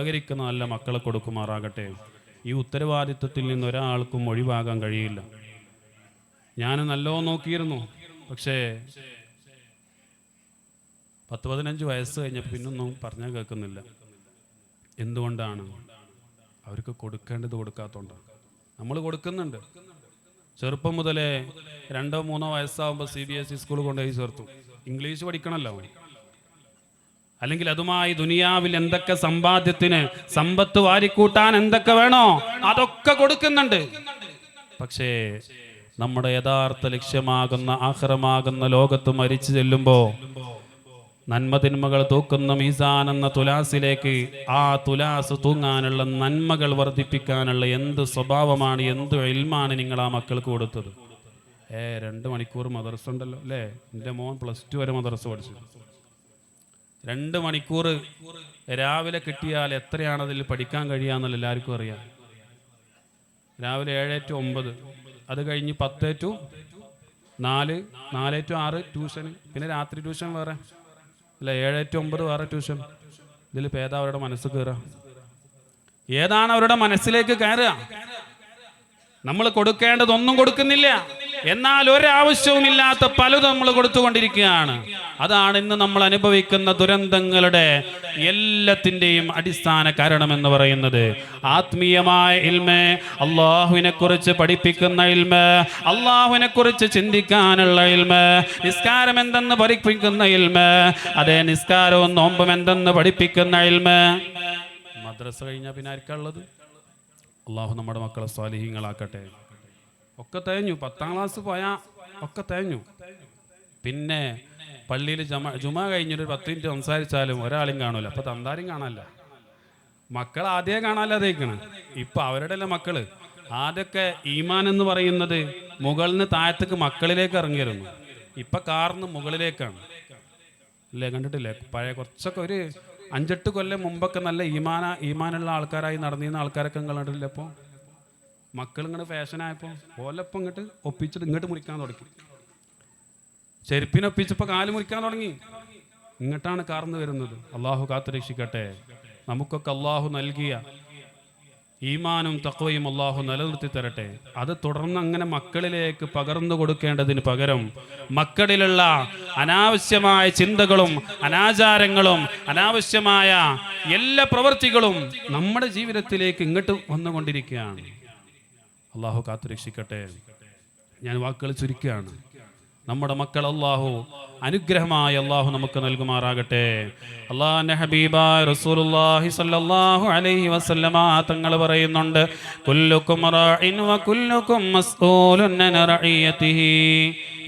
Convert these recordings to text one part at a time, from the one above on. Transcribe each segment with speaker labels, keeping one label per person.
Speaker 1: സഹകരിക്കുന്ന നല്ല മക്കളെ കൊടുക്കുമാറാകട്ടെ. ഈ ഉത്തരവാദിത്വത്തിൽ നിന്ന് ഒരാൾക്കും ഒഴിവാകാൻ കഴിയില്ല. ഞാൻ നല്ലോ നോക്കിയിരുന്നു. പക്ഷേ പത്ത് പതിനഞ്ച് വയസ്സ് കഴിഞ്ഞ പിന്നൊന്നും പറഞ്ഞാൽ കേൾക്കുന്നില്ല. എന്തുകൊണ്ടാണ്? അവർക്ക് കൊടുക്കേണ്ടത് കൊടുക്കാത്തതുകൊണ്ടാണ് നമ്മൾ കൊടുക്കുന്നുണ്ട്. ചെറുപ്പം മുതലേ രണ്ടോ മൂന്നോ വയസ്സാകുമ്പോൾ C B S E school കൊണ്ടുപോയി ചേർത്തു. ഇംഗ്ലീഷ് പഠിക്കണമല്ലോ അല്ലെങ്കിൽ അതുമായി ദുനിയാവിൽ എന്തൊക്കെ സമ്പാദ്യത്തിന് സമ്പത്ത് വാരിക്കൂട്ടാൻ എന്തൊക്കെ വേണോ അതൊക്കെ കൊടുക്കുന്നുണ്ട്. പക്ഷേ നമ്മുടെ യഥാർത്ഥ ലക്ഷ്യമാകുന്ന ആഹ്റമാകുന്ന ലോകത്ത് മരിച്ചു ചെല്ലുമ്പോൾ നന്മതിന്മകൾ തൂക്കുന്ന മീസാൻ എന്ന തുലാസിലേക്ക് ആ തുലാസ് തൂങ്ങാനുള്ള നന്മകൾ വർദ്ധിപ്പിക്കാനുള്ള എന്ത് സ്വഭാവമാണ് എന്ത് എൽമാണ് നിങ്ങൾ ആ മക്കൾക്ക് കൊടുത്തത്? ഏ രണ്ട് മണിക്കൂർ മദർസ ഉണ്ടല്ലോ അല്ലേ? എന്റെ മോൻ പ്ലസ് ടു വരെ മദർസ പഠിച്ചു. രണ്ട് മണിക്കൂർ രാവിലെ കിട്ടിയാൽ എത്രയാണ് അതിൽ പഠിക്കാൻ കഴിയാന്നുള്ള എല്ലാവർക്കും അറിയാം. രാവിലെ ഏഴ് ടു ഒമ്പത്. അത് കഴിഞ്ഞ് പത്ത് ടു നാല് നാല് ടു ആറ് ട്യൂഷൻ പിന്നെ രാത്രി ട്യൂഷൻ വേറെ. അല്ല ഏഴ് ടു ഒമ്പത് വേറെ ട്യൂഷൻ ഇതിൽ പേദ അവരുടെ മനസ്സ് കയറുക? ഏതാണ് അവരുടെ മനസ്സിലേക്ക് കയറുക? നമ്മൾ കൊടുക്കേണ്ടതൊന്നും കൊടുക്കുന്നില്ല. എന്നാൽ ഒരാവശ്യവുമില്ലാത്ത പലതും നമ്മൾ കൊടുത്തുകൊണ്ടിരിക്കുകയാണ്. അതാണ് ഇന്ന് നമ്മൾ അനുഭവിക്കുന്ന ദുരന്തങ്ങളുടെ എല്ലാത്തിന്റെയും അടിസ്ഥാന കാരണം എന്ന് പറയുന്നത്. ആത്മീയമായ ഇൽമ അള്ളാഹുവിനെ കുറിച്ച് പഠിപ്പിക്കുന്ന ഇൽമ അള്ളാഹുവിനെ കുറിച്ച് ചിന്തിക്കാനുള്ള ഇൽമ നിസ്കാരം എന്തെന്ന് പഠിപ്പിക്കുന്ന ഇൽമ അതേ നിസ്കാരവും നോമ്പും എന്തെന്ന് പഠിപ്പിക്കുന്ന ഇൽമ. മദ്രസ കഴിഞ്ഞാൽ പിന്നെ ആർക്കാളുള്ളത് അള്ളാഹു നമ്മുടെ മക്കളെ സ്വാലിഹീങ്ങളാക്കട്ടെ. ഒക്കെ തേഞ്ഞു പത്താം ക്ലാസ് പോയാ ഒക്കെ തേഞ്ഞു പിന്നെ പള്ളിയിൽ ജമ ജുമ കഴിഞ്ഞൊരു പത്ത് മിനിറ്റ് സംസാരിച്ചാലും ഒരാളും കാണൂല. അപ്പൊ തന്താരും കാണാല്ല മക്കൾ ആദ്യമേ കാണാല്ലാതേക്കണ് ഇപ്പൊ അവരുടെ അല്ല മക്കൾ. ആദ്യമൊക്കെ ഈമാൻ എന്ന് പറയുന്നത് മുകളിൽ താഴത്തേക്ക് മക്കളിലേക്ക് ഇറങ്ങിയിരുന്നു ഇപ്പൊ കാർന്ന് മുകളിലേക്കാണ്. അല്ലേ കണ്ടിട്ടില്ലേ? പഴയ കുറച്ചൊക്കെ ഒരു അഞ്ചെട്ട് കൊല്ലം മുമ്പൊക്കെ നല്ല ഈമാന ഈമാനുള്ള ആൾക്കാരായി നടന്നിരുന്ന ആൾക്കാരൊക്കെ നിങ്ങൾ കണ്ടിട്ടില്ല അപ്പോൾ മക്കൾ ഇങ്ങനെ ഫാഷനായപ്പോൾ ഓലപ്പം ഇങ്ങോട്ട് ഒപ്പിച്ചിട്ട് ഇങ്ങോട്ട് മുറിക്കാൻ തുടങ്ങി. ചെരുപ്പിനൊപ്പിച്ചപ്പോൾ കാൽ മുറിക്കാൻ തുടങ്ങി. ഇങ്ങോട്ടാണ് കാർന്ന് വരുന്നത്. അള്ളാഹു കാത്തുരക്ഷിക്കട്ടെ. നമുക്കൊക്കെ അള്ളാഹു നൽകിയ ഈമാനും തക്വയും അള്ളാഹു നിലനിർത്തി തരട്ടെ. അത് തുടർന്ന് അങ്ങനെ മക്കളിലേക്ക് പകർന്നു കൊടുക്കേണ്ടതിന് പകരം മക്കളിലുള്ള അനാവശ്യമായ ചിന്തകളും അനാചാരങ്ങളും അനാവശ്യമായ എല്ലാ പ്രവൃത്തികളും നമ്മുടെ ജീവിതത്തിലേക്ക് ഇങ്ങോട്ട് വന്നുകൊണ്ടിരിക്കുകയാണ്. അള്ളാഹു കാത്തുരക്ഷിക്കട്ടെ ഞാൻ വാക്കുകൾ ചുരുക്കുകയാണ്. നമ്മുടെ മക്കൾ അള്ളാഹു അനുഗ്രഹമായി അള്ളാഹു നമുക്ക് നൽകുമാറാകട്ടെ. അള്ളാഹിന്റെ റസൂലുള്ളാഹി അലൈഹി വസല്ലമ തങ്ങൾ പറയുന്നുണ്ട് കുല്ലുക്കും വ കുല്ലുക്കും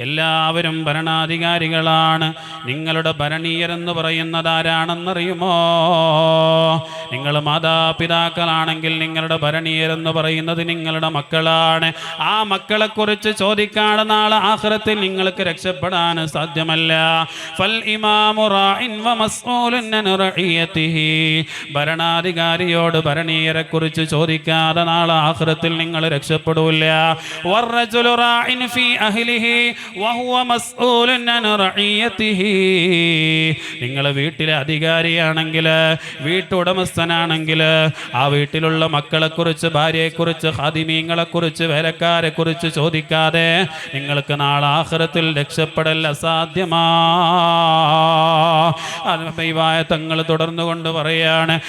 Speaker 1: എല്ലാവരും ഭരണാധികാരികളാണ്. നിങ്ങളുടെ ഭരണീയരെന്ന് പറയുന്നത് ആരാണെന്നറിയുമോ നിങ്ങൾ മാതാപിതാക്കളാണെങ്കിൽ നിങ്ങളുടെ ഭരണീയരെന്ന് പറയുന്നത് നിങ്ങളുടെ മക്കളാണ്. ആ മക്കളെക്കുറിച്ച് ചോദിക്കാതെ നാളെ ആഹ്റത്തിൽ നിങ്ങൾക്ക് രക്ഷപ്പെടാൻ സാധ്യമല്ല. ഫൽ ഭരണാധികാരിയോട് ഭരണീയരെ കുറിച്ച് ചോദിക്കാതെ നാളെ ആഹ്റത്തിൽ നിങ്ങൾ രക്ഷപ്പെടൂല. വഹുവ മസ്ഊലൻ നിങ്ങൾ വീട്ടിലെ അധികാരിയാണെങ്കിൽ വീട്ടുടമസ്ഥനാണെങ്കിൽ ആ വീട്ടിലുള്ള മക്കളെക്കുറിച്ച് ഭാര്യയെക്കുറിച്ച് ഹാദിമീങ്ങളെക്കുറിച്ച് വേലക്കാരെക്കുറിച്ച് ചോദിക്കാതെ നിങ്ങൾക്ക് നാളെ ആഹ്റത്തിൽ രക്ഷപ്പെടൽ അസാധ്യമാ അനുഭവായ തങ്ങൾ തുടർന്നു കൊണ്ട് പറയാണ്.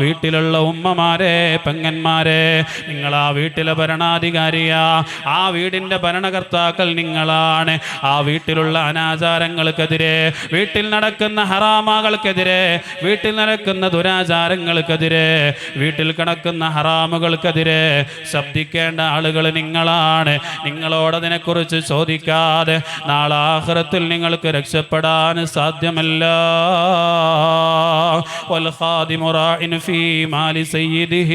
Speaker 1: വീട്ടിലുള്ള ഉമ്മമാരെ പെങ്ങന്മാരെ നിങ്ങൾ ആ വീട്ടിലെ ഭരണാധികാരിയാ ആ വീടിന്റെ ഭരണകർത്താക്കൾ നിങ്ങളാണ് ആ വീട്ടിലുള്ള അനാചാരങ്ങൾക്കെതിരെ വീട്ടിൽ നടക്കുന്ന ഹറാമകൾക്കെതിരെ വീട്ടിൽ നടക്കുന്ന ദുരാചാരങ്ങൾക്കെതിരെ വീട്ടിൽ കിടക്കുന്ന ഹറാമുകൾക്കെതിരെ ശബ്ദിക്കേണ്ട ആളുകൾ നിങ്ങളാണ് നിങ്ങളോട് അതിനെക്കുറിച്ച് ചോദിക്കാതെ നാളെ ആഹ്റത്തിൽ നിങ്ങൾക്ക് രക്ഷപ്പെടാൻ സാധ്യമല്ല والخادم راع في مال سيده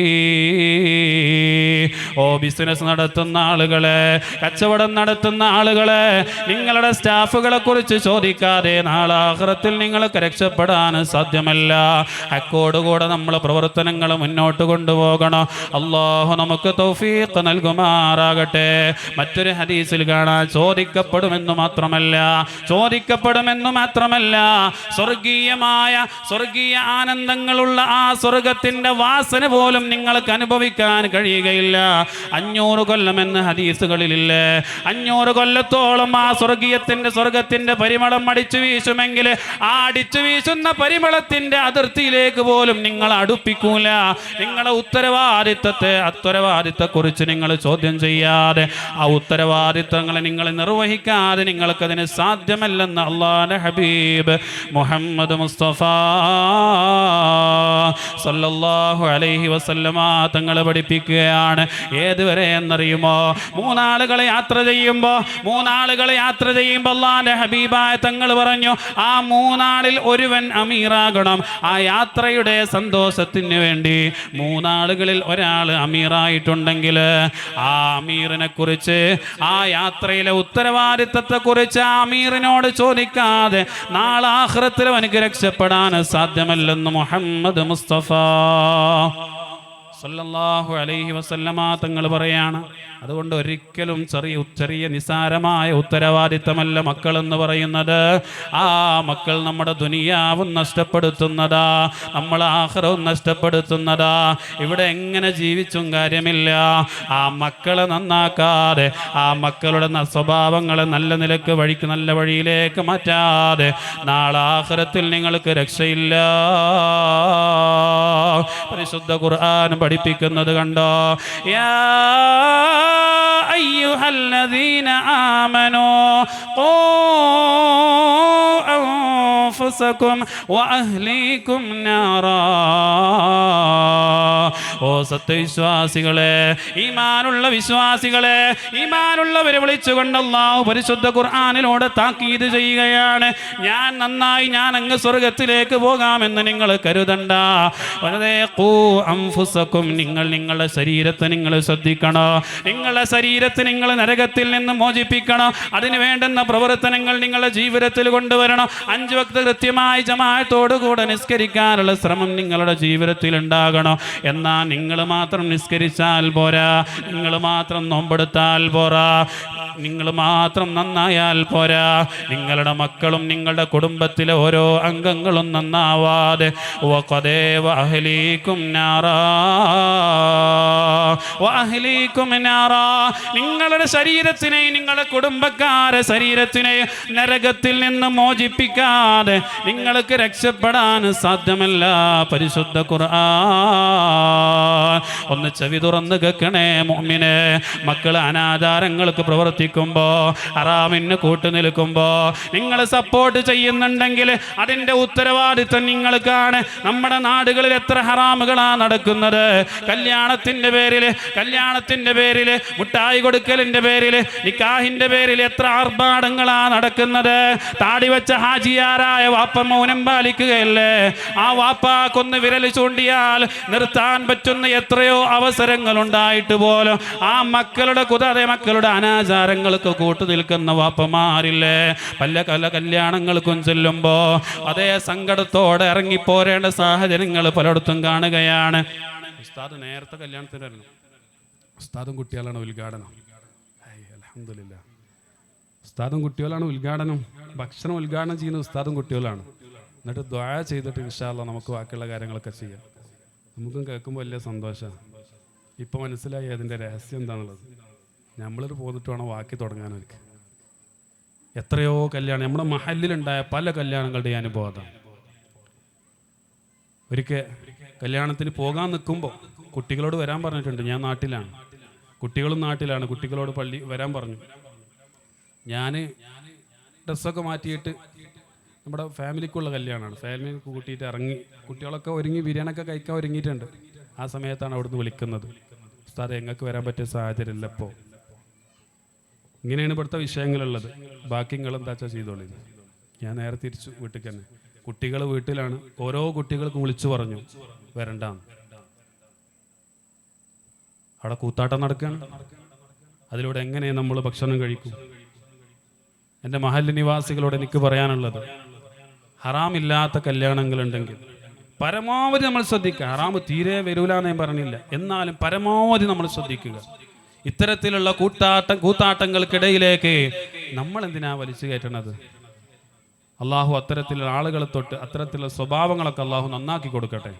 Speaker 1: ഓ ബിസിനസ് നടത്തുന്ന ആളുകളെ കച്ചവടം നടത്തുന്ന ആളുകളെ നിങ്ങളുടെ സ്റ്റാഫുകളെ കുറിച്ച് ചോദിക്കാതെ നാളാഹ്രത്തിൽ നിങ്ങൾക്ക് രക്ഷപ്പെടാൻ സാധ്യമല്ല. അക്കോടുകൂടെ നമ്മൾ പ്രവർത്തനങ്ങൾ മുന്നോട്ട് കൊണ്ടുപോകണം. അള്ളാഹു നമുക്ക് തൗഫീഖ് നൽകുമാറാകട്ടെ. മറ്റൊരു ഹദീസിൽ കാണാൻ ചോദിക്കപ്പെടുമെന്ന് മാത്രമല്ല ചോദിക്കപ്പെടുമെന്ന് മാത്രമല്ല സ്വർഗീയമായ സ്വർഗീയ ആനന്ദങ്ങളുള്ള ആ സ്വർഗത്തിന്റെ വാസന പോലും നിങ്ങൾക്ക് അനുഭവിക്കാൻ കഴിയുകയില്ല. അഞ്ഞൂറ് കൊല്ലം എന്ന് ഹദീസുകളിലില്ലേ. അഞ്ഞൂറ് കൊല്ലത്തോളം ആ സ്വർഗീയത്തിന്റെ സ്വർഗത്തിന്റെ പരിമളം അടിച്ചു വീശുമെങ്കിൽ ആ അടിച്ചു വീശുന്ന പരിമളത്തിന്റെ അതിർത്തിയിലേക്ക് പോലും നിങ്ങൾ അടുപ്പിക്കൂല. നിങ്ങളെ ഉത്തരവാദിത്തത്തെ അത്തരവാദിത്തത്തെ കുറിച്ച് നിങ്ങൾ ചോദ്യം ചെയ്യാതെ ആ ഉത്തരവാദിത്തങ്ങളെ നിങ്ങൾ നിർവഹിക്കാതെ നിങ്ങൾക്കതിന് സാധ്യമല്ലെന്ന് അള്ളാഹ് ഹബീബ് മുഹമ്മദ് മുസ്തഫ സല്ലല്ലാഹു അലൈഹി വസല്ലമ തങ്ങൾ പഠിപ്പിക്കുകയാണ്. ഏതുവരെ എന്നറിയുമോ? മൂന്നാളുകൾ യാത്ര ചെയ്യുമ്പോൾ മൂന്നാളുകൾ യാത്ര ചെയ്യുമ്പോൾ അള്ളാന്റെ ഹബീബായ തങ്ങൾ പറഞ്ഞു ആ മൂന്നാളിൽ ഒരുവൻ അമീറാകണം. ആ യാത്രയുടെ സന്തോഷത്തിന് വേണ്ടി മൂന്നാളുകളിൽ ഒരാൾ അമീറായിട്ടുണ്ടെങ്കിൽ ആ അമീറിനെ കുറിച്ച് ആ യാത്രയിലെ ഉത്തരവാദിത്തത്തെ കുറിച്ച് ആ അമീറിനോട് ചോദിക്കാതെ നാളെ ആഹ്റത്തിൽ അവനക്ക് രക്ഷപ്പെടാൻ സാധ്യമല്ലെന്ന് മുഹമ്മദ് മുസ്തഫ. സല്ലല്ലാഹു അലൈഹി വസല്ലമ തങ്ങൾ പറയാണ്. അതുകൊണ്ട് ഒരിക്കലും ചെറിയ ചെറിയ നിസാരമായ ഉത്തരവാദിത്തമല്ല മക്കൾ എന്ന് പറയുന്നത്. ആ മക്കൾ നമ്മുടെ ദുനിയാവും നഷ്ടപ്പെടുത്തുന്നതാ. നമ്മൾ ആഹ്റവും നഷ്ടപ്പെടുത്തുന്നതാ. ഇവിടെ എങ്ങനെ ജീവിച്ചും കാര്യമില്ല. ആ മക്കളെ നന്നാക്കാതെ ആ മക്കളുടെ സ്വഭാവങ്ങളെ നല്ല നിലയ്ക്ക് വഴിക്ക് നല്ല വഴിയിലേക്ക് മാറ്റാതെ നാളെ ആഹ്റത്തിൽ നിങ്ങൾക്ക് രക്ഷയില്ല. പരിശുദ്ധ ഖുർആൻ പഠിപ്പിക്കുന്നത് കണ്ടോ? യാ അയ്യുഹല്ലദീന ആമനോ ഖൂ അൻഫുസകും വഅഹ്ലീകും നാറാ. ഓ സത്യവിശ്വാസികളെ ഈമാനുള്ള വിശ്വാസികളെ ഈമാനുള്ളവരെ വിളിച്ചുകൊണ്ട് അള്ളാഹു പരിശുദ്ധ ഖുർആാനിലൂടെ താക്കീത് ചെയ്യുകയാണ്. ഞാൻ നന്നായി ഞാൻ അങ്ങ് സ്വർഗത്തിലേക്ക് പോകാമെന്ന് നിങ്ങൾ കരുതണ്ട. വെറുതെ അൻഫുസകും നിങ്ങൾ നിങ്ങളുടെ ശരീരത്തെ നിങ്ങൾ ശ്രദ്ധിക്കണം. നിങ്ങളുടെ ശരീരത്തെ നിങ്ങൾ നരകത്തിൽ നിന്ന് മോചിപ്പിക്കണം. അതിന് വേണ്ടുന്ന പ്രവർത്തനങ്ങൾ നിങ്ങളുടെ ജീവിതത്തിൽ കൊണ്ടുവരണം. അഞ്ച് വക്ത കൃത്യമായി ജമായത്തോടുകൂടെ നിസ്കരിക്കാനുള്ള ശ്രമം നിങ്ങളുടെ ജീവിതത്തിൽ ഉണ്ടാകണം. എന്നാൽ നിങ്ങൾ മാത്രം നിസ്കരിച്ചാൽ പോരാ. നിങ്ങൾ മാത്രം നോമ്പെടുത്താൽ പോരാ. നിങ്ങൾ മാത്രം നന്നായാൽ പോരാ. നിങ്ങളുടെ മക്കളും നിങ്ങളുടെ കുടുംബത്തിലെ ഓരോ അംഗങ്ങളും നന്നാവാതെ. നാറാ നാറാ. നിങ്ങളുടെ ശരീരത്തിനെ നിങ്ങളുടെ കുടുംബക്കാരെ ശരീരത്തിനെ നരകത്തിൽ നിന്ന് മോചിപ്പിക്കാതെ നിങ്ങൾക്ക് രക്ഷപ്പെടാൻ സാധ്യമല്ല. പരിശുദ്ധ ഖുർആൻ. ഒന്ന് ചെവി തുറന്ന് കേൾക്കണേ മുമ്മിനെ മക്കൾ അനാചാരങ്ങൾക്ക് പ്രവർത്തിക്കുമ്പോൾ അറാമിന് കൂട്ടു നിൽക്കുമ്പോൾ നിങ്ങൾ സപ്പോർട്ട് ചെയ്യുന്നുണ്ടെങ്കിൽ അതിന്റെ ഉത്തരവാദിത്വം നിങ്ങൾക്കാണ്. നമ്മുടെ നാടുകളിൽ എത്ര ഹറാമുകളാണ് നടക്കുന്നത്. കല്യാണത്തിന്റെ പേരിൽ കല്യാണത്തിന്റെ പേരിൽ മുട്ടായി കൊടുക്കലിന്റെ പേരിൽ നിക്കാഹിന്റെ പേരിൽ എത്ര ആർഭാടങ്ങളാണ് നടക്കുന്നത്. താടി വെച്ച ഹാജിയാരായ വാപ്പ മൗനം പാലിക്കുകയല്ലേ? ആ വാപ്പാക്കൊന്ന് വിരൽ ചൂണ്ടിയാൽ നിർത്താൻ പറ്റുന്ന എത്രയോ അവസരങ്ങൾ ഉണ്ടായിട്ട് പോലും ആ മക്കളുടെ കുതാതെ മക്കളുടെ അനാചാരങ്ങൾക്ക് കൂട്ടു നിൽക്കുന്ന വാപ്പമാരില്ലേ? പല പല കല്യാണങ്ങൾക്കും ചെല്ലുമ്പോ അതേ സങ്കടത്തോടെ ഇറങ്ങിപ്പോരേണ്ട സാഹചര്യങ്ങൾ പലയിടത്തും കാണുകയാണ്. ഉസ്താദ് നേരത്തെ കല്യാണത്തിനായിരുന്നു. ഉസ്താദും കുട്ടികളാണ് ഉദ്ഘാടനം. അലഹമില്ല ഉസ്താദും കുട്ടികളാണ് ഉദ്ഘാടനം. ഭക്ഷണം ഉദ്ഘാടനം ചെയ്യുന്ന ഉസ്താദും കുട്ടികളാണ്. എന്നിട്ട് ദ്വാ ചെയ്തിട്ട് ഇൻഷാല്ല നമുക്ക് ബാക്കിയുള്ള കാര്യങ്ങളൊക്കെ ചെയ്യാം. നമുക്കും കേൾക്കുമ്പോൾ വലിയ സന്തോഷമാണ് ഇപ്പം മനസ്സിലായി അതിന്റെ രഹസ്യം എന്താണുള്ളത് നമ്മളൊരു പോന്നിട്ട് വേണം വാക്കി തുടങ്ങാൻ എത്രയോ കല്യാണം നമ്മുടെ മഹലിലുണ്ടായ പല കല്യാണങ്ങളുടെയും അനുഭവം. ഒരിക്കൽ കല്യാണത്തിന് പോകാൻ നിൽക്കുമ്പോൾ കുട്ടികളോട് വരാൻ പറഞ്ഞിട്ടുണ്ട് ഞാൻ നാട്ടിലാണ്. കുട്ടികളും നാട്ടിലാണ്. കുട്ടികളോട് പള്ളി വരാൻ പറഞ്ഞു. ഞാൻ ഡ്രസ്സൊക്കെ മാറ്റിയിട്ട് നമ്മുടെ ഫാമിലിക്കുള്ള കല്യാണമാണ്. ഫാമിലി കൂട്ടിയിട്ട് ഇറങ്ങി കുട്ടികളൊക്കെ ഒരുങ്ങി ബിരിയാണിയൊക്കെ കഴിക്കാൻ ഒരുങ്ങിയിട്ടുണ്ട്. ആ സമയത്താണ് അവിടുന്ന് വിളിക്കുന്നത്. സാറെ എങ്ങൾക്ക് വരാൻ പറ്റിയ സാഹചര്യം ഇല്ല ഇപ്പോൾ ഇങ്ങനെയാണ് ഇവിടുത്തെ വിഷയങ്ങളുള്ളത്. ബാക്കി നിങ്ങൾ എന്താ വെച്ചാൽ ചെയ്തോളി. ഞാൻ നേരെ തിരിച്ചു വീട്ടിൽ തന്നെ. കുട്ടികൾ വീട്ടിലാണ്. ഓരോ കുട്ടികൾക്കും വിളിച്ചു പറഞ്ഞു. വരണ്ടാന്ന്. അവിടെ കൂത്താട്ടം നടക്കുകയാണ്. അതിലൂടെ എങ്ങനെ നമ്മൾ ഭക്ഷണം കഴിക്കും? എന്റെ മഹല്ല് നിവാസികളോട് എനിക്ക് പറയാനുള്ളത് ഹറാമില്ലാത്ത കല്യാണങ്ങളുണ്ടെങ്കിൽ പരമാവധി നമ്മൾ ശ്രദ്ധിക്കുക. ഹറാമ് തീരെ വരൂല എന്ന് ഞാൻ പറഞ്ഞില്ല. എന്നാലും പരമാവധി നമ്മൾ ശ്രദ്ധിക്കുക. ഇത്തരത്തിലുള്ള കൂട്ടാട്ടം കൂത്താട്ടങ്ങൾക്കിടയിലേക്ക് നമ്മൾ എന്തിനാ വലിച്ചു കയറ്റണത്? അള്ളാഹു അത്തരത്തിലുള്ള ആളുകളെ തൊട്ട് അത്തരത്തിലുള്ള സ്വഭാവങ്ങളൊക്കെ അള്ളാഹു നന്നാക്കി കൊടുക്കട്ടെ.